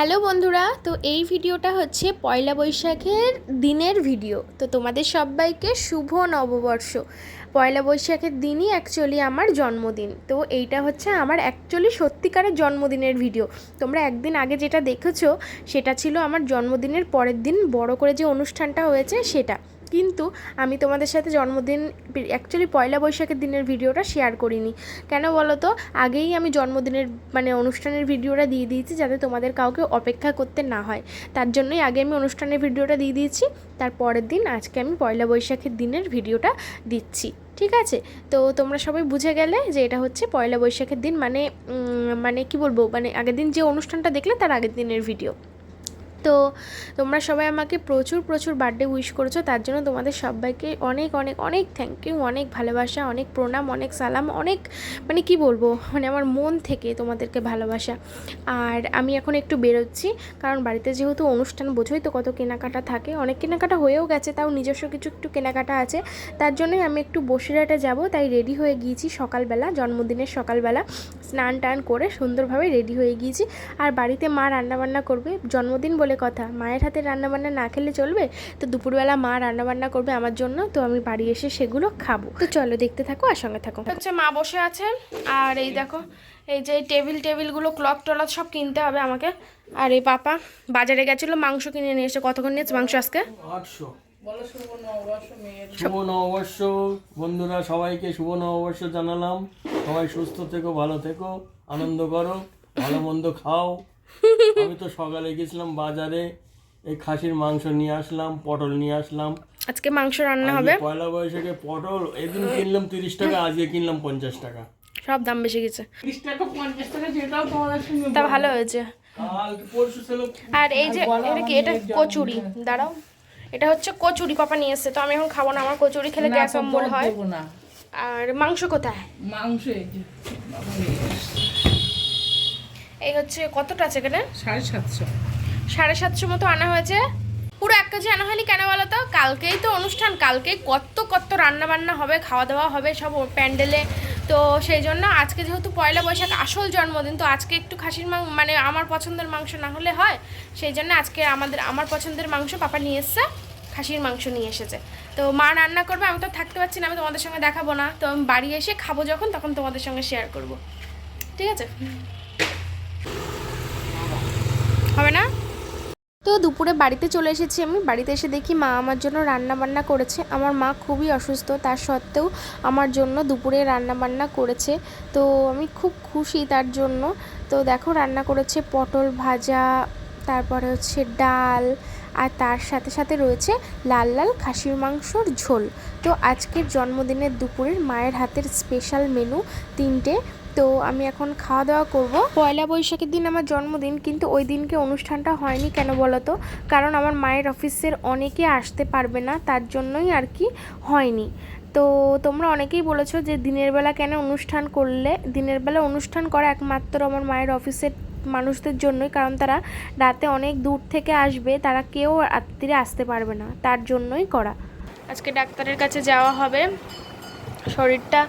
Hello বন্ধুরা, তো এই ভিডিওটা হচ্ছে পয়লা বৈশাখের দিনের ভিডিও। তো তোমাদের সবাইকে শুভ নববর্ষ। পয়লা বৈশাখের দিনই অ্যাকচুয়ালি আমার জন্মদিন। তো এইটা হচ্ছে আমার অ্যাকচুয়ালি সত্যিকারের জন্মদিনের ভিডিও। তোমরা একদিন আগে যেটা দেখেছ, সেটা ছিল আমার জন্মদিনের পরের দিন বড় করে যে অনুষ্ঠানটা হয়েছে, সেটা। কিন্তু আমি তোমাদের সাথে জন্মদিন অ্যাকচুয়ালি পয়লা বৈশাখের দিনের ভিডিওটা শেয়ার করিনি। কেন বলো তো আগেই আমি জন্মদিনের মানে অনুষ্ঠানের ভিডিওটা দিয়ে দিয়েছি যাতে তোমাদের কাউকে অপেক্ষা করতে না হয়। তার জন্যই আগে আমি অনুষ্ঠানের ভিডিওটা দিয়ে দিয়েছি, তার পরের দিন আজকে আমি পয়লা বৈশাখের দিনের ভিডিওটা দিচ্ছি, ঠিক আছে? তো তোমরা সবাই বুঝে গেলে যে এটা হচ্ছে পয়লা বৈশাখের দিন মানে মানে কি বলব? মানে আগের দিন যে অনুষ্ঠানটা দেখলে তার আগের দিনের ভিডিও। তো তোমরা সবাই আমাকে প্রচুর প্রচুর বার্থডে উইশ করেছ। তার জন্য তোমাদের সবাইকে অনেক অনেক অনেক থ্যাংক ইউ অনেক ভালোবাসা, অনেক প্রণাম, অনেক সালাম, অনেক মানে কি বলব মানে আমার মন থেকে তোমাদেরকে ভালোবাসা। আর আমি এখন একটু বেরোচ্ছি, কারণ বাড়িতে যেহেতু অনুষ্ঠান বোঝোই, তো কত কেনাকাটা থাকে। অনেক কেনাকাটা হয়েও গেছে, তাও নিজস্ব কিছু একটু কেনাকাটা আছে। তার জন্যই আমি একটু বসিরহাটে যাব, তাই রেডি হয়ে গিয়েছি সকালবেলা, জন্মদিনের সকালবেলা। স্নান টান করে সুন্দরভাবে রেডি হয়ে গিয়েছি। আর বাড়িতে মা রান্নাবান্না করবে, জন্মদিন বলে কথা। মায়ের হাতে রান্নাবান্না না খেলে চলবে? তো দুপুরবেলা মা রান্নাবান্না করবে আমার জন্য তো আমি বাড়ি এসে সেগুলো খাব। তো চলো দেখতে থাকো আর সঙ্গে থাকো। হচ্ছে মা বসে আছে আর এই দেখো এই যে টেবিল টেবিলগুলো ক্লথ টলথ সব কিনতে হবে আমাকে। আর এই পাপা বাজারে গেছিল মাংস কিনে নিয়ে এসে কতক্ষণ নিয়েছে মাংস আজকে? আটশো। শুভ নববর্ষ বন্ধুরা সবাইকে শুভ নববর্ষ জানালাম। সবাই সুস্থ থেকো ভালো থেকো আনন্দ করো ভালো মন্দ খাও। আমি তো সকালে গেছিলাম বাজারে এই খাসির মাংস নিয়ে আসলাম পটল নিয়ে আসলাম। আজকে মাংস রান্না হবে? পয়লা বৈশাখে পটল এদিন কিনলাম তিরিশ টাকা আজকে কিনলাম পঞ্চাশ টাকা। সব দাম বেশি গেছে। তিরিশ টাকা পঞ্চাশ টাকা যেটাও তোমাদের সঙ্গে তা ভালো হয়েছে। কাল পরশু ছিল আর এই যে এটা কি এটা কচুরি? দাঁড়াও। এটা হচ্ছে কচুরি পাপা নিয়ে এসছে। তো আমি এখন খাব না আমার কচুরি খেলে গ্যাস অম্বল হয়। না। আর মাংস কোথায়? মাংস এই হচ্ছে কতটা আছে এখানে? সাড়ে সাতশো। সাড়ে সাতশো মতো আনা হয়েছে। পুরো এক কেজি আনা হয়নি কেন বলো তো? কালকেই তো অনুষ্ঠান কালকেই কত কত রান্না বান্না হবে খাওয়া দাওয়া হবে সব প্যান্ডেলে। তো সেই জন্য আজকে যেহেতু পয়লা বৈশাখ আসল জন্মদিন তো আজকে একটু খাসির মাংস মানে আমার পছন্দের মাংস না হলে হয়। সেই জন্য আজকে আমাদের আমার পছন্দের মাংস পাপা নিয়ে এসছে খাসির মাংস নিয়ে এসেছে। তো মা রান্না করবে আমি তো থাকতে পারছি না আমি তোমাদের সঙ্গে দেখাবো না। তো আমি বাড়ি এসে খাব যখন তখন তোমাদের সঙ্গে শেয়ার করব। ঠিক আছে? হবে না? তো দুপুরে বাড়িতে চলে এসেছি আমি। বাড়িতে এসে দেখি মা আমার জন্য রান্না বান্না করেছে। আমার মা খুবই অসুস্থ, তার সত্ত্বেও আমার জন্য দুপুরে রান্না বান্না করেছে। তো আমি খুব খুশি তার জন্য। তো দেখো রান্না করেছে পটল ভাজা, তারপরে হচ্ছে ডাল, আর তার সাথে সাথে রয়েছে লাল লাল খাসির মাংসর ঝোল। তো আজকের জন্মদিনের দুপুরের মায়ের হাতের স্পেশাল মেনু তিনটে তো আমি এখন খাওয়া দাওয়া করব। পয়লা বৈশাখের দিন আমার জন্মদিন, কিন্তু ওই দিনকে অনুষ্ঠানটা হয়নি কেন বলো তো কারণ আমার মায়ের অফিসের অনেকে আসতে পারবে না, তার জন্যই আর কি হয়নি। তো তোমরা অনেকেই বলেছ যে দিনের বেলা কেন অনুষ্ঠান করলে? দিনের বেলা অনুষ্ঠান করা একমাত্র আমার মায়ের অফিসের মানুষদের জন্যই, কারণ তারা রাতে অনেক দূর থেকে আসবে, তারা কেউ রাত্রিরে আসতে পারবে না, তার জন্যই করা। আজকে ডাক্তারের কাছে যাওয়া হবে। শরীরটা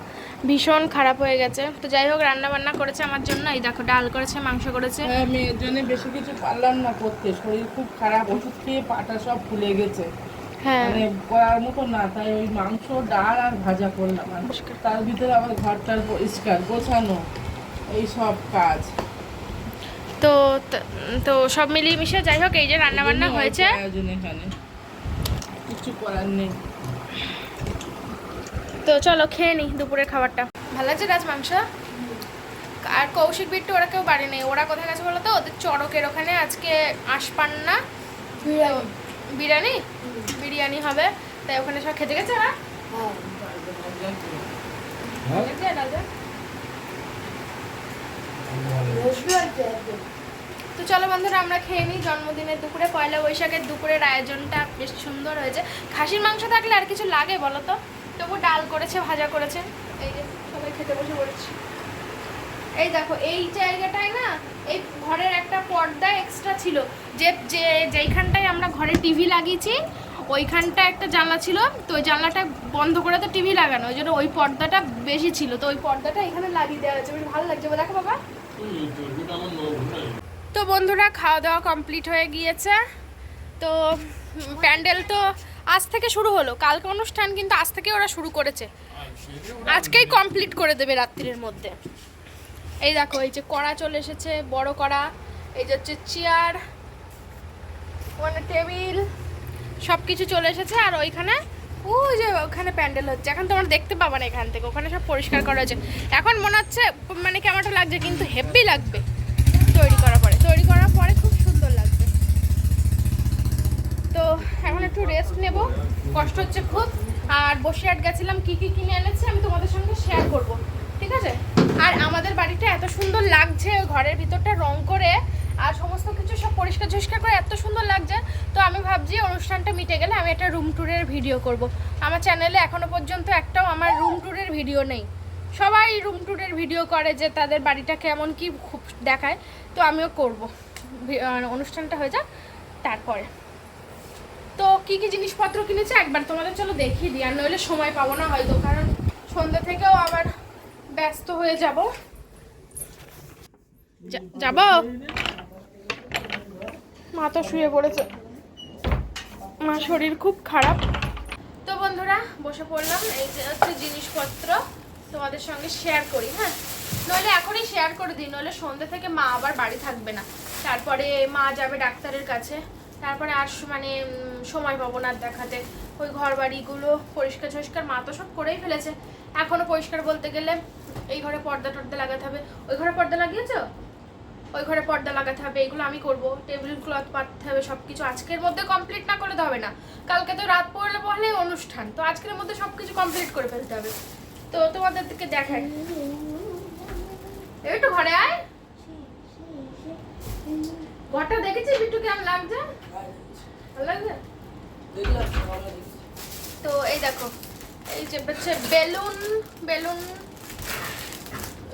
ভীষণ খারাপ হয়ে গেছে। তো যাই হোক রান্না বান্না করেছে আমার জন্য। এই দেখো ডাল করেছে মাংস করেছে। হ্যাঁ মেয়ের জন্য বেশি কিছু পারলাম না করতে। শরীর খুব খারাপ ওষুধ খেয়ে পাটা সব ফুলে গেছে। হ্যাঁ। মানে করার মতো না তাই ওই মাংস ডাল আর ভাজা করলাম আর তার ভিতরে আবার ঘরটার পরিষ্কার গোছানো এই সব কাজ। তো তো- সব মিলিয়ে মিশে যাই হোক এই যে রান্না বান্না হয়েছে। কিছু করার নেই। তো চলো খেয়ে নিই দুপুরের খাবারটা। ভালো আছে রাজ মাংস? আর কৌশিক বিট্টু ওরা কেউ বাড়ি নেই। ওরা কোথায় গেছে বলো তো? ওদের চড়কের ওখানে আজকে আসপান্না বিরিয়ানি। বিরিয়ানি? হবে। তাই ওখানে সব খেতে গেছে ওরা? গেছে, দে। তো চলো বন্ধুরা আমরা খেয়ে নিই জন্মদিনের দুপুরে পয়লা বৈশাখের দুপুরের আয়োজনটা বেশ সুন্দর হয়েছে। খাসির মাংস থাকলে আর কিছু লাগে বলো তো? তবু ডাল করেছে, ভাজা করেছে। এই যে, সবাই খেতে বসে পড়েছি। এই দেখো, এই জায়গাটায় না, এই ঘরের একটা পর্দা এক্সট্রা ছিল। যে যে, যেইখানটায় আমরা ঘরে টিভি লাগিয়েছি ওইখানটা একটা জানলা ছিল। তো ওই জানলাটা বন্ধ করে তো টিভি লাগানো, ওই জন্য ওই পর্দাটা বেশি ছিল। তো ওই পর্দাটা এখানে লাগিয়ে দেওয়া হয়েছে, বেশ ভালো লাগছে। দেখো বাবা। তো বন্ধুরা, খাওয়া দাওয়া কমপ্লিট হয়ে গিয়েছে। তো প্যান্ডেল তো আজ থেকে শুরু হলো। কালকে অনুষ্ঠান কিন্তু আজ থেকে ওরা শুরু করেছে। আজকেই কমপ্লিট করে দেবে রাত্রির মধ্যে। এই দেখো, এই যে কড়া চলে এসেছে, বড় কড়া। এই যে হচ্ছে চেয়ার মানে টেবিল সব কিছু চলে এসেছে। আর ওইখানে, ওই যে ওখানে প্যান্ডেল হচ্ছে। এখন তোমরা দেখতে পাবা না এখান থেকে। ওখানে সব পরিষ্কার করা হয়েছে। এখন মনে হচ্ছে মানে কেমনটা লাগছে, কিন্তু হেভি লাগবে। তৈরি করার পরে। তৈরি করার পরে খুব সুন্দর লাগবে তো এখন একটু রেস্ট নেব। কষ্ট হচ্ছে খুব। আর বসে বসিরহাট গেছিলাম কি কি কিনে এনেছি আমি তোমাদের সঙ্গে শেয়ার করব। ঠিক আছে? আর আমাদের বাড়িটা এত সুন্দর লাগছে ঘরের ভিতরটা রং করে, আর সমস্ত কিছু সব পরিষ্কার ঝরিষ্কার করে এত সুন্দর লাগছে। তো আমি ভাবছি অনুষ্ঠানটা মিটে গেলে আমি একটা রুম ট্যুরের ভিডিও করব। আমার চ্যানেলে এখনও পর্যন্ত একটাও আমার রুম ট্যুরের ভিডিও নেই। সবাই রুম ট্যুরের ভিডিও করে যে তাদের বাড়িটা কেমন কি খুব দেখায়। তো আমিও করব। অনুষ্ঠানটা হয়ে যাক, তারপরে। কি কি জিনিসপত্র কিনেছে একবার তোমাদের চলো দেখিয়ে দিই, আর নইলে সময় পাবো না হয়তো, কারণ সন্ধ্যা থেকেও আবার ব্যস্ত হয়ে যাব। যাব? মা তো শুয়ে পড়েছে। মা শরীর খুব খারাপ। তো বন্ধুরা, বসে পড়লাম, এই যে হচ্ছে জিনিসপত্র তোমাদের সঙ্গে শেয়ার করি হ্যাঁ? নইলে এখনই শেয়ার করে দিই, নইলে সন্ধ্যে থেকে মা আবার বাড়ি থাকবে না। তারপরে মা যাবে ডাক্তারের কাছে। তারপরে আর মানে সময় পাবো না দেখাতে। ওই ঘর বাড়িগুলো পরিষ্কার ঝরিষ্কার মা তো সব করেই ফেলেছে। এখনও পরিষ্কার বলতে গেলে এই ঘরে পর্দা টর্দা লাগাতে হবে। ওই ঘরে পর্দা লাগিয়েছো? ওই ঘরে পর্দা লাগাতে হবে এগুলো আমি করব। টেবিল ক্লথ পাততে হবে সব কিছু আজকের মধ্যে কমপ্লিট না করলে তো হবে না। কালকে তো রাত পড়লে পড়লে অনুষ্ঠান তো আজকের মধ্যে সব কিছু কমপ্লিট করে ফেলতে হবে। তো তোমাদের দিকে দেখাই একটু ঘরে আয়। ঘরটা দেখেছি বিট্টু? কেমন লাগছে? ভালো লাগছে? তো এই দেখো এই যে হচ্ছে বেলুন বেলুন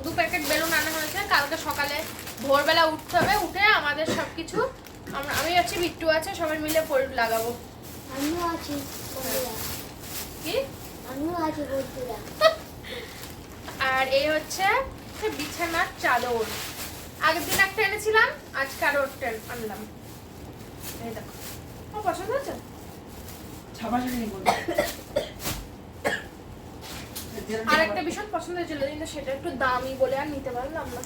দু প্যাকেট বেলুন আনা হয়েছে। কালকে সকালে ভোরবেলা উঠতে হবে উঠে আমাদের সব কিছু আমরা আমি আছি বিট্টু আছে সবাই মিলে লাগাবো। আমিও আছি কি? আমিও আছি বন্ধুরা। আর এই হচ্ছে বিছানার চাদর। আগের দিন একটা এনেছিলাম আজকে আরও একটা আনলাম। এই দেখো। আমার পছন্দ হচ্ছে আর একটা ভীষণ পছন্দ হয়েছিল কিন্তু সেটা একটু দামি বলে আর নিতে পারলাম না।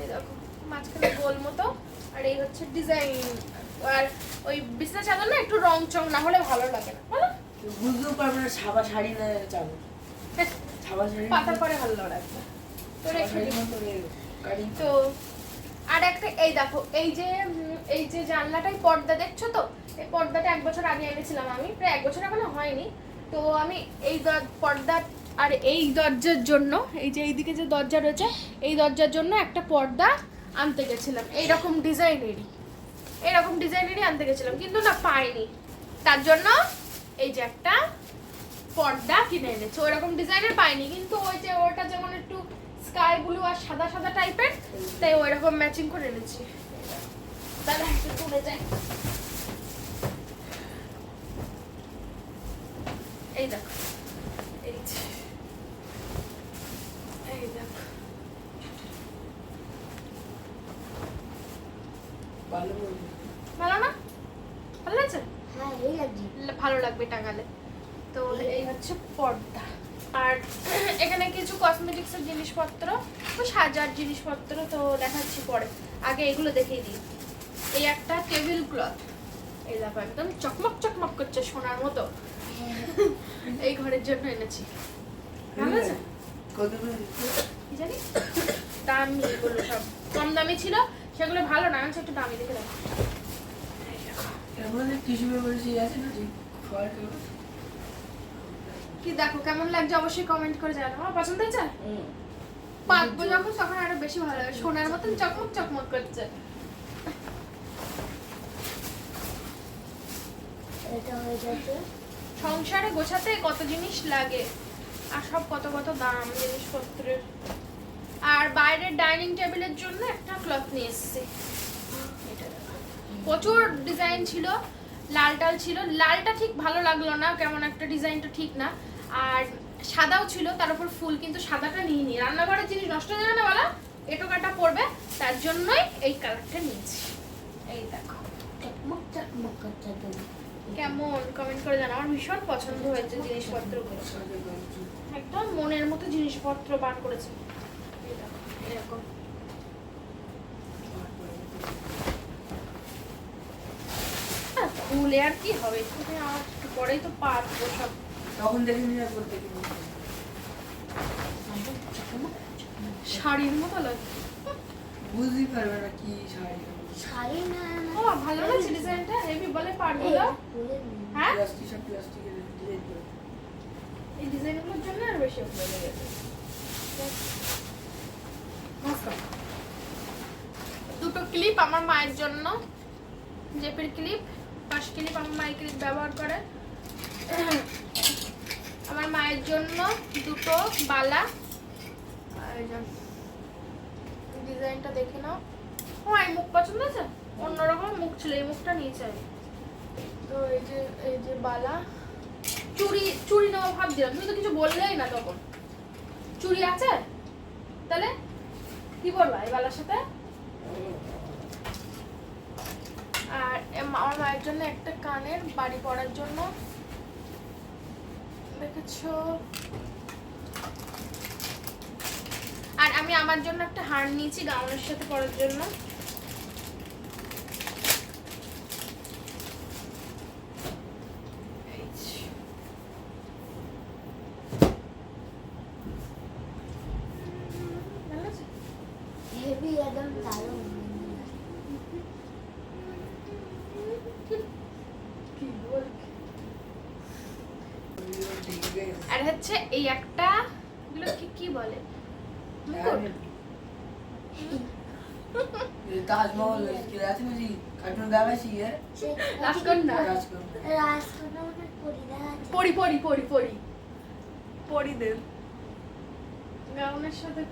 এই দেখো মাঝখানে গোল মতো আর এই হচ্ছে ডিজাইন। আর ওই বিছনা চাদর না একটু রং চং না হলে ভালো লাগে না বলো। বুঝতেও পারবে না সাবা শাড়ি না সাবা শাড়ি পাতার পরে ভালো লাগবে। তো রেখে তো আর একটা, এই দেখো, এই যে এই যে জানলাটাই পর্দা, দেখছ তো? এই পর্দাটা এক বছর আগে এনেছিলাম আমি, প্রায় এক বছর এখনও হয়নি। তো আমি এই পর্দা আর এই দরজার জন্য, এই যে এইদিকে যে দরজা রয়েছে, এই দরজার জন্য একটা পর্দা আনতে গেছিলাম। এইরকম ডিজাইনেরই এরকম ডিজাইনেরই আনতে গেছিলাম, কিন্তু না পাইনি। তার জন্য এই যে একটা পর্দা কিনে এনেছে। ওরকম ডিজাইনের পাইনি, কিন্তু ওই যে ওটা যেমন একটু স্কাই ব্লু আর সাদা সাদা টাইপের তাই ওইরকম ম্যাচিং করে এনেছি। দাদা একটু তুলে যায় এই দেখো এই এই দেখো। ভালো না? ভালো লাগছে? হ্যাঁ এই ভালো লাগবে টাঙালে। তো এই হচ্ছে পর্দা। কসমেটিক্সের জিনিসপত্র সাজার জিনিসপত্র তো দেখাচ্ছি পরে। আগে এগুলো দেখিয়ে দিই। এই একটা টেবিল ক্লথ এই দেখো একদম চকমক চকমক করছে সোনার মতো। এই ঘরের জন্য এনেছি। ভালো আছে? জানি? দামি এগুলো সব। কম দামি ছিল সেগুলো ভালো না আমি একটু দামি দেখে টিস্যু পেপার আছে না কি দেখো কেমন লাগছে অবশ্যই কমেন্ট করে জানাও আমার পছন্দ হয়েছে। পাতবো যখন তখন আরও বেশি ভালো লাগে সোনার মতন চকমক চকমক করছে। এটা হয়ে যাচ্ছে সংসারে গোছাতে কত জিনিস লাগে আর সব কত কত দাম জিনিসপত্রের। আর বাইরের ডাইনিং টেবিলের জন্য একটা ক্লথ নিয়ে এসেছি। প্রচুর ডিজাইন ছিল লাল টাল ছিল। লালটা ঠিক ভালো লাগল না কেমন একটা ডিজাইনটা ঠিক না। আর সাদাও ছিল, তার উপর ফুল, কিন্তু সাদাটা নিয়ে নি রান্নাঘরের জিনিস নষ্ট হয়ে যাবে না বলা? এটো কাটা পড়বে, তার জন্যই এই কালারটা নিয়েছি। এই দেখো। কেমন? কমেন্ট করে জানা আমার ভীষণ পছন্দ হয়েছে জিনিসপত্র একদম মনের মতো জিনিসপত্র বার করেছে। এরকম। খুলে আর কি হবে? পরেই তো পারব সব। তখন দেখে নিয়ে একবার দেখে নিয়ে শাড়ির মতো লাগে। বুঝতেই পারবে না কি শাড়ি। শাড়ি না ও ভালো লাগছে ডিজাইনটা? হেভি বলে হ্যাঁ? প্লাস্টিক সব প্লাস্টিকের ডিজাইন এই ডিজাইনগুলোর জন্য আর বেশি ভালো লেগেছে দুটো ক্লিপ আমার মায়ের জন্য। জেপের ক্লিপ পাশ ক্লিপ আমার মায়ের ক্লিপ ব্যবহার করে। আমার মায়ের জন্য দুটো বালা। ডিজাইনটা দেখে নাও। ও, এই মুখ পছন্দ আছে অন্যরকম মুখ ছিল, এই মুখটা নিয়েছে আমি তো এই যে এই যে বালা। চুড়ি চুড়ি নেওয়া ভাবছিলাম তুমি তো কিছু বললেই না তখন। চুড়ি আছে? তাহলে কি বলবা এই বালার সাথে? আর আমার মায়ের জন্য একটা কানের বাড়ি পড়ার জন্য আর আমি আমার জন্য একটা হার নিয়েছি গাউনের সাথে পরার জন্য।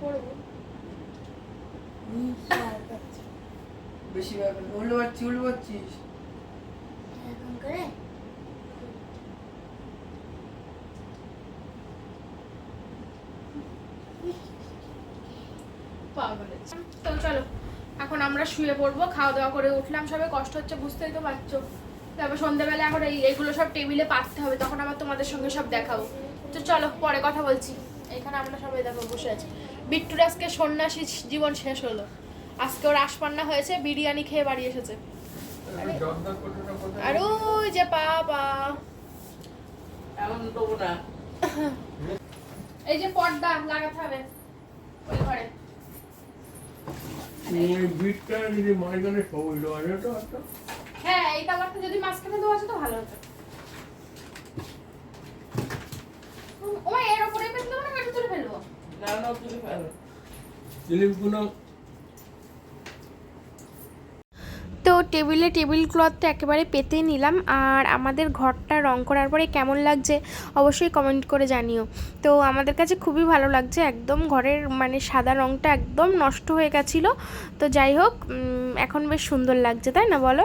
গাউনের বেশি উল্টো পাচ্ছি উল্টো পাচ্ছিস এরকম করে। তো চলো এখন আমরা শুয়ে পড়ব খাওয়া দাওয়া করে উঠলাম সবে কষ্ট হচ্ছে বুঝতেই তো পারছ। তারপর সন্ধ্যাবেলা এখন এই এইগুলো সব টেবিলে পাততে হবে তখন আবার তোমাদের সঙ্গে সব দেখাবো। তো চলো পরে কথা বলছি। এখানে আমরা সবাই দেখো বসে আছি। বিট্টুর আজকে সন্ন্যাসী জীবন শেষ হলো। আজকে ওর আশপান্না হয়েছে বিরিয়ানি খেয়ে বাড়ি এসেছে। আর ওই যে পা পা এখন দেবো না। এই যে পর্দা লাগাতে হবে ওই ঘরে। একটা হ্যাঁ এই কালারটা যদি মাঝখানে দেওয়া আছে তো ভালো হতো। ও এর উপরে ফেলব না তুলে ফেলব? না না তুলে ফেলো জিনিসগুলো তো টেবিলে টেবিল ক্লথটা একেবারে পেতে নিলাম আর আমাদের ঘরটা রং করার পরে কেমন লাগছে অবশ্যই কমেন্ট করে জানিও। তো আমাদের কাছে খুবই ভালো লাগছে একদম ঘরের মানে সাদা রংটা একদম নষ্ট হয়ে গেছিল। তো যাই হোক এখন বেশ সুন্দর লাগছে তাই না বলো?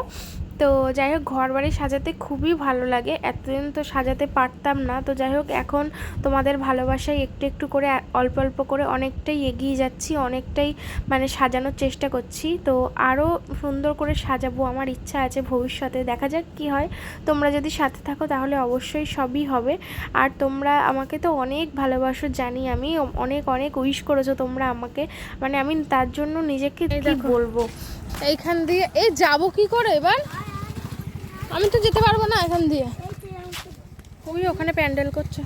তো যাই হোক ঘর বাড়ি সাজাতে খুবই ভালো লাগে। এতদিন তো সাজাতে পারতাম না। তো যাই হোক এখন তোমাদের ভালোবাসায় একটু একটু করে অল্প অল্প করে অনেকটাই এগিয়ে যাচ্ছি অনেকটাই মানে সাজানোর চেষ্টা করছি। তো আরও সুন্দর করে সাজাবো আমার ইচ্ছা আছে ভবিষ্যতে। দেখা যাক কি হয়। তোমরা যদি সাথে থাকো তাহলে অবশ্যই সবই হবে। আর তোমরা আমাকে তো অনেক ভালোবাসো জানি আমি। অনেক অনেক উইশ করেছ তোমরা আমাকে। মানে আমি তার জন্য নিজেকে কি বলব? এইখান দিয়ে এ যাব কি করে এবার? আমি তো যেতে পারব না এখান দিয়ে। ওই ওখানে প্যান্ডেল করছে।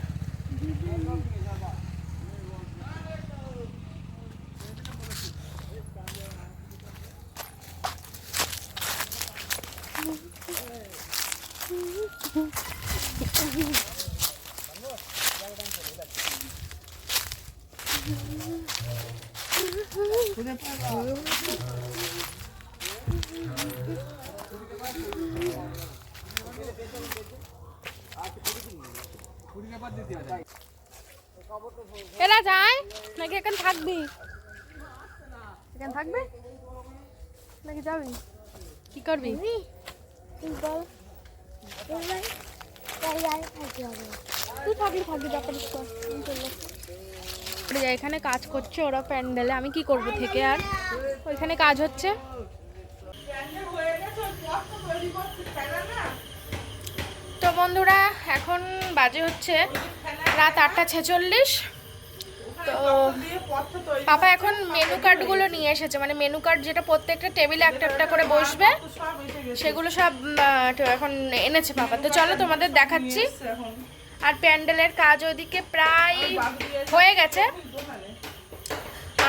নাকি এখানে থাকবি? এখানে থাকবে? নাকি যাবি? কি করবি? তুই থাকবি থাকবি ব্যাপার এখানে কাজ করছে ওরা প্যান্ডেলে। আমি কি করব থেকে আর? ওইখানে কাজ হচ্ছে? তো বন্ধুরা এখন বাজে হচ্ছে রাত আটটা ছেচল্লিশ। তো পাপা এখন মেনু কার্ডগুলো নিয়ে এসেছে মানে মেনু কার্ড যেটা প্রত্যেকটা টেবিলে একটা একটা করে বসবে, সেগুলো সব এখন এনেছে পাপা। তো চলো তোমাদের দেখাচ্ছি। আর প্যান্ডেলের কাজ ওইদিকে প্রায় হয়ে গেছে।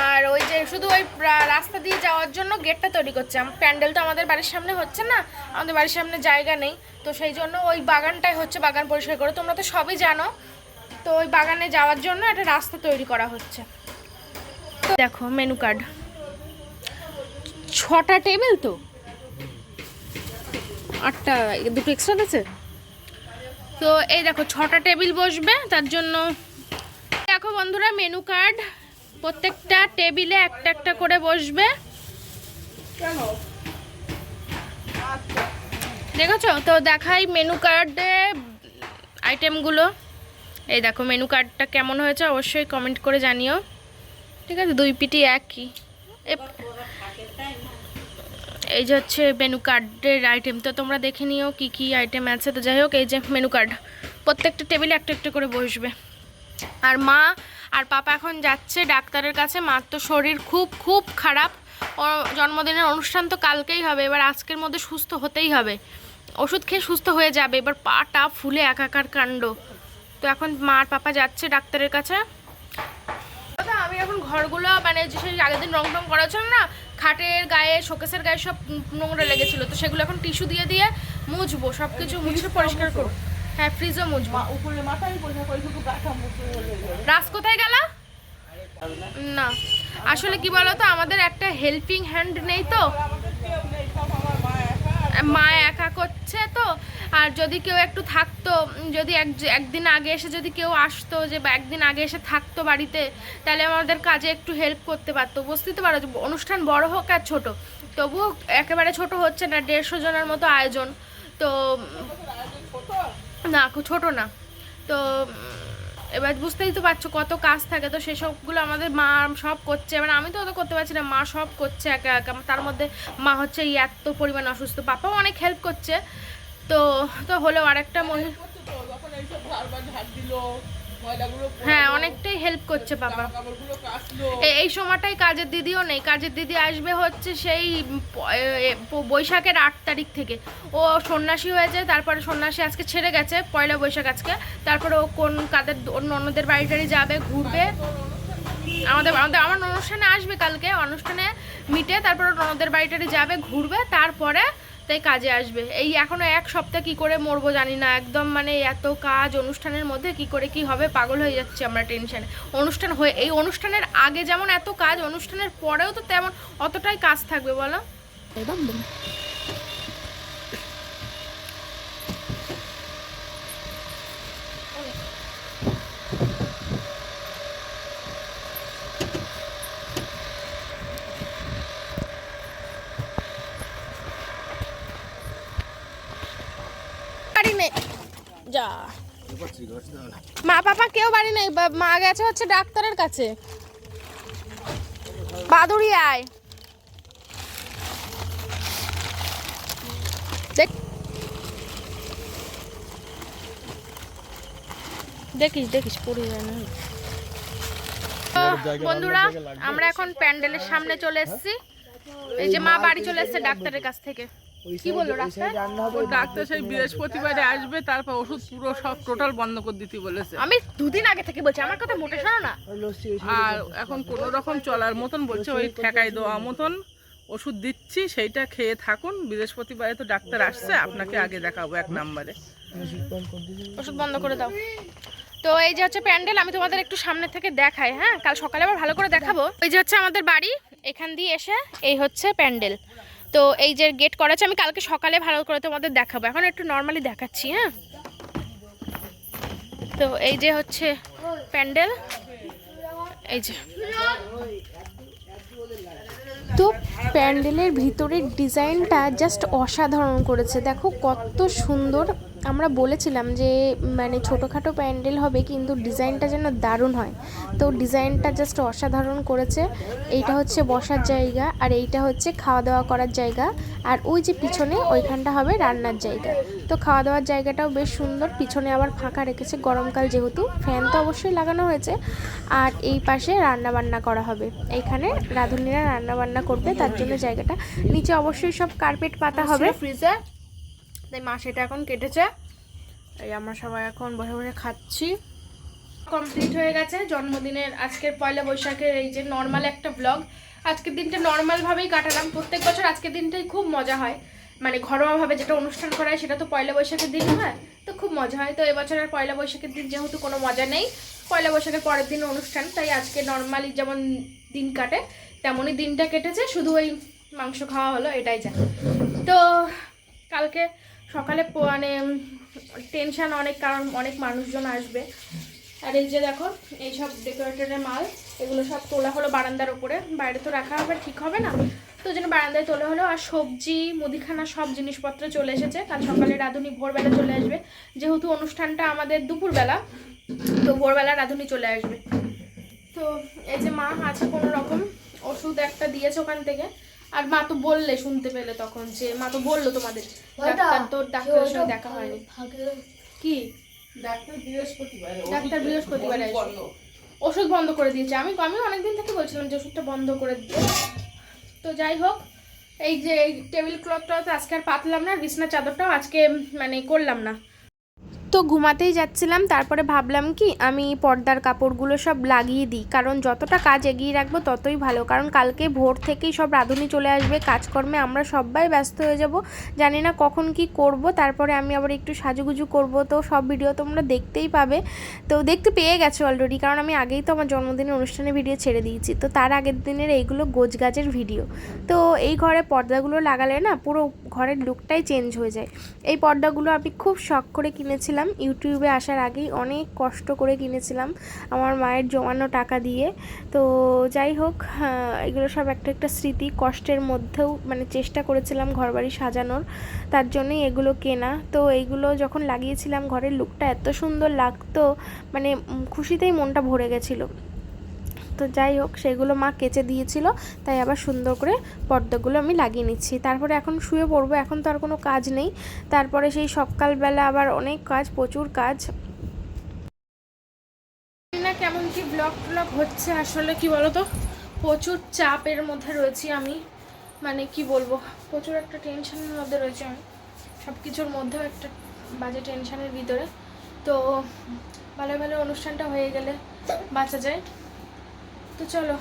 আর ওই যে শুধু ওই রাস্তা দিয়ে যাওয়ার জন্য গেটটা তৈরি করছে। প্যান্ডেল তো আমাদের বাড়ির সামনে হচ্ছে না, আমাদের বাড়ির সামনে জায়গা নেই। তো সেই জন্য ওই বাগানটাই হচ্ছে বাগান পরিষ্কার করে। তোমরা তো সবই জানো তো ওই বাগানে যাওয়ার জন্য একটা রাস্তা তৈরি করা হচ্ছে। তো দেখো মেনু কার্ড ছটা টেবিল তো? আটটা, দুটো এক্সট্রা আছে? তো এই দেখো, ছটা টেবিল বসবে, তার জন্য দেখো বন্ধুরা মেনু কার্ড প্রত্যেকটা টেবিলে একটা একটা করে বসবে। দেখেছ? তো দেখাই মেনু কার্ডে আইটেমগুলো এই দেখো মেনু কার্ডটা কেমন হয়েছে অবশ্যই কমেন্ট করে জানিও। ঠিক আছে, দুই পিটি একই। এই যে হচ্ছে মেনু কার্ডের আইটেম তো তোমরা দেখে নিও কি কি আইটেম আছে। তো যাই হোক, এই যে মেনু কার্ড প্রত্যেকটা টেবিলে একটা একটা করে বসবে। আর মা আর পাপা এখন যাচ্ছে ডাক্তারের কাছে। মার তো শরীর খুব খুব খারাপ। জন্মদিনের অনুষ্ঠান তো কালকেই হবে, এবার আজকের মধ্যে সুস্থ হতেই হবে। ওষুধ খেয়ে সুস্থ হয়ে যাবে, এবার পাটা ফুলে একাকার কাণ্ড। তো এখন মা আর পাপা যাচ্ছে ডাক্তারের কাছে। দাদা, আমি এখন ঘরগুলো মানে যে সেই আগের দিন রং টং করা ছিল না খাটের গায়ে শোকেসের গায়ে সব নোংরা লেগেছিল। তো সেগুলো এখন টিস্যু দিয়ে দিয়ে মুছবো সব কিছু মুছে পরিষ্কার করব। হ্যাঁ ফ্রিজও মুছবো। রাজ কোথায় গেল? না। আসলে কি বলতো আমাদের একটা হেল্পিং হ্যান্ড নেই তো আমাদের কেউ নেই সব আমার মা একা মা একা করছে তো, আর যদি কেউ একটু থাকতো, যদি এক, একদিন আগে এসে যদি কেউ আসতো যে বা একদিন আগে এসে থাকতো বাড়িতে, তাহলে আমাদের কাজে একটু হেল্প করতে পারতো। বুঝতে পারো যে অনুষ্ঠান বড় হোক আর ছোটো, তবুও একেবারে ছোট হচ্ছে না, দেড়শো জনের মতো আয়োজন। তো, না ছোট না। তো এবার বুঝতেই তো পারছ কত কাজ থাকে, তো সেসবগুলো আমাদের মা সব করছে। এবার আমি তো অত করতে পারছি না, মা সব করছে একা একা। তার মধ্যে মা হচ্ছে এত পরিমাণ অসুস্থ। পাপাও অনেক হেল্প করছে। তো তো হলেও আরেকটা মহিলা হ্যাঁ অনেকটাই হেল্প করছে বাবা। এই সময়টাই কাজের দিদিও নেই। কাজের দিদি আসবে হচ্ছে সেই বৈশাখের আট তারিখ থেকে। ও সন্ন্যাসী হয়েছে তারপরে সন্ন্যাসী আজকে ছেড়ে গেছে পয়লা বৈশাখ আজকে। তারপরে ও কোন কাদের অন্য অন্যদের বাড়ি টাড়ি যাবে ঘুরবে। আমাদের আমাদের আমার অনুষ্ঠানে আসবে কালকে অনুষ্ঠানে মিটে তারপরে ননদের বাড়ি টাড়ি যাবে ঘুরবে তারপরে তাই কাজে আসবে। এই এখনও এক সপ্তাহ কি করে মরবো জানি না। একদম মানে এত কাজ অনুষ্ঠানের মধ্যে কি করে কি হবে পাগল হয়ে যাচ্ছে আমরা টেনশানে অনুষ্ঠান হয়ে, এই অনুষ্ঠানের আগে যেমন এত কাজ, অনুষ্ঠানের পরেও তো তেমন অতটাই কাজ থাকবে, বলো বাড়ি নেই যা মা পাপা কেউ বাড়ি নেই মা গেছে হচ্ছে ডাক্তারের কাছে। বাদুড়ি আয়। দেখিস দেখিস পড়ে যায় না। বন্ধুরা আমরা এখন প্যান্ডেলের সামনে চলে এসেছি। এই যে মা বাড়ি চলে এসেছে ডাক্তারের কাছ থেকে। কি বলল ডাক্তার? ডাক্তার সেই বৃহস্পতিবারে আসবে তারপর ওষুধ পুরো সব টোটাল বন্ধ করে দিতে বলেছে। আমি দুদিন আগে থেকে বলছি আমার কথা মোটে শোনো না। আর এখন কোনো রকম চলার মতন বলছে ওই ঠেকাই দেওয়া মতন। ওষুধ দিচ্ছি সেইটা খেয়ে থাকুন বৃহস্পতিবারে তো ডাক্তার আসছে আপনাকে আগে দেখাবো এক নাম্বারে। ওষুধ বন্ধ করে দাও। তো এই যে হচ্ছে প্যান্ডেল আমি তোমাদের একটু সামনে থেকে দেখাই হ্যাঁ? কাল সকালে আবার ভালো করে দেখাবো। এই যে হচ্ছে আমাদের বাড়ি এখান দিয়ে এসে এই হচ্ছে প্যান্ডেল। তো এই যে গেট করা আমি কালকে সকালে ভালো করে তোমাদের দেখাবো। এখন একটু নর্মালি দেখাচ্ছি হ্যাঁ? তো এই যে হচ্ছে প্যান্ডেল, এই যে। তো প্যান্ডেলের ভিতরের ডিজাইনটা জাস্ট অসাধারণ করেছে। দেখো কত সুন্দর আমরা বলেছিলাম যে মানে ছোটোখাটো প্যান্ডেল হবে কিন্তু ডিজাইনটা যেন দারুণ হয়। তো ডিজাইনটা জাস্ট অসাধারণ করেছে। এইটা হচ্ছে বসার জায়গা আর এইটা হচ্ছে খাওয়া দাওয়া করার জায়গা। আর ওই যে পিছনে ওইখানটা হবে রান্নার জায়গা। তো খাওয়া দাওয়ার জায়গাটাও বেশ সুন্দর। পিছনে আবার ফাঁকা রেখেছে গরমকাল যেহেতু। ফ্যান তো অবশ্যই লাগানো হয়েছে। আর এই পাশে রান্না বান্না করা হবে। এইখানে রাঁধুনিরা রান্না বান্না করবে তার জন্য জায়গাটা। নিচে অবশ্যই সব কার্পেট পাতা হবে। ফ্রিজে তাই মা সেটা এখন কেটেছে। এই আমরা সবাই এখন বসে বসে খাচ্ছি। কমপ্লিট হয়ে গেছে জন্মদিনের আজকের পয়লা বৈশাখের এই যে নর্মাল একটা ব্লগ আজকের দিনটা নর্মালভাবেই কাটালাম। প্রত্যেক বছর আজকের দিনটাই খুব মজা হয়। মানে ঘরোয়াভাবে যেটা অনুষ্ঠান করা হয় সেটা তো পয়লা বৈশাখের দিন হয়, তো খুব মজা হয়। তো এবছরের পয়লা বৈশাখের দিন যেহেতু কোনো মজা নেই, পয়লা বৈশাখের পরের দিন অনুষ্ঠান, তাই আজকে নর্মালি যেমন দিন কাটে, তেমনই দিনটা কেটেছে। শুধু ওই মাংস খাওয়া হলো, এটাই যা। তো কালকে সকালে মানে টেনশান অনেক, কারণ অনেক মানুষজন আসবে। আর এই যে দেখো এইসব ডেকোরেটরের মাল, এগুলো সব তোলা হলো বারান্দার উপরে। বাইরে তো রাখা হবে, ঠিক হবে না? তো জন্য বারান্দায় তোলা হলো, আর সবজি, মুদিখানা, সব জিনিসপত্র চলে এসেছে। কাল সকালে রাঁধুনি ভোরবেলা চলে আসবে। যেহেতু অনুষ্ঠানটা আমাদের দুপুরবেলা, তো ভোরবেলা রাঁধুনি চলে আসবে। তো এই যে মা আছে, কোনো রকম ওষুধ একটা দিয়েছে ওখান থেকে। আর মা তো বললে শুনতে পেলে তখন যে মা তো বলল তোমাদের। ডাক্তার তো ডাক্তারের সঙ্গে দেখা হয়নি। কি? ডাক্তার বৃহস্পতিবার ডাক্তার বৃহস্পতিবারে ওষুধ বন্ধ করে দিয়েছে। আমি আমি অনেকদিন থেকে বলছিলাম যে ওষুধটা বন্ধ করে দিতে। তো যাই হোক এই যে এই টেবিল ক্লথটাও তো আজকে আর পাতলাম না বিছনা চাদরটাও আজকে মানে করলাম না। তো ঘুমাতেই যাচ্ছিলাম, তারপরে ভাবলাম কি, আমি পর্দার কাপড়গুলো সব লাগিয়ে দিই। কারণ যতটা কাজ এগিয়ে রাখব ততই ভালো। কারণ কালকে ভোর থেকেই সব রাঁধুনি চলে আসবে, কাজকর্মে আমরা সবাই ব্যস্ত হয়ে যাব। জানি না কখন কি করব, তারপরে আমি আবার একটু সাজুগুজু করব। তো সব ভিডিও তোমরা দেখতেই পাবে। তো দেখতে পেয়ে গেছো অলরেডি কারণ আমি আগেই তো আমার জন্মদিনের অনুষ্ঠানে ভিডিও ছেড়ে দিয়েছি। তো তার আগের দিনের এইগুলো গোজগাজের ভিডিও তো এই ঘরে পর্দাগুলো লাগালে না পুরো ঘরের লুকটাই চেঞ্জ হয়ে যায়। এই পর্দাগুলো আমি খুব শখ করে কিনেছিলাম। ইউটিউবে আসার আগেই অনেক কষ্ট করে কিনেছিলাম আমার মায়ের জমানো টাকা দিয়ে। তো যাই হোক এগুলো সব একটা একটা স্মৃতি কষ্টের মধ্যেও মানে চেষ্টা করেছিলাম ঘর বাড়ি সাজানোর। তার জন্যই এগুলো কেনা। তো এইগুলো যখন লাগিয়েছিলাম, ঘরের লুকটা এত সুন্দর লাগতো মানে খুশিতেই মনটা ভরে গেছিল। তো যাই হোক, সেগুলো মা কেচে দিয়েছিল, তাই আবার সুন্দর করে পর্দাগুলো আমি লাগিয়ে নিচ্ছি। তারপরে এখন শুয়ে পড়ব, এখন তো আর কোনো কাজ নেই। তারপরে সেই সকালবেলা আবার অনেক কাজ, প্রচুর কাজ। না কেমন কি ব্লগ ট্লগ হচ্ছে, আসলে কি বলতো? প্রচুর চাপের মধ্যে রয়েছি আমি। মানে কি বলব, প্রচুর একটা টেনশনের মধ্যে রয়েছি আমি। সব কিছুর মধ্যেও একটা বাজে টেনশনের ভিতরে। তো ভালো ভালো অনুষ্ঠানটা হয়ে গেলে বাঁচা যায়। তো চলো।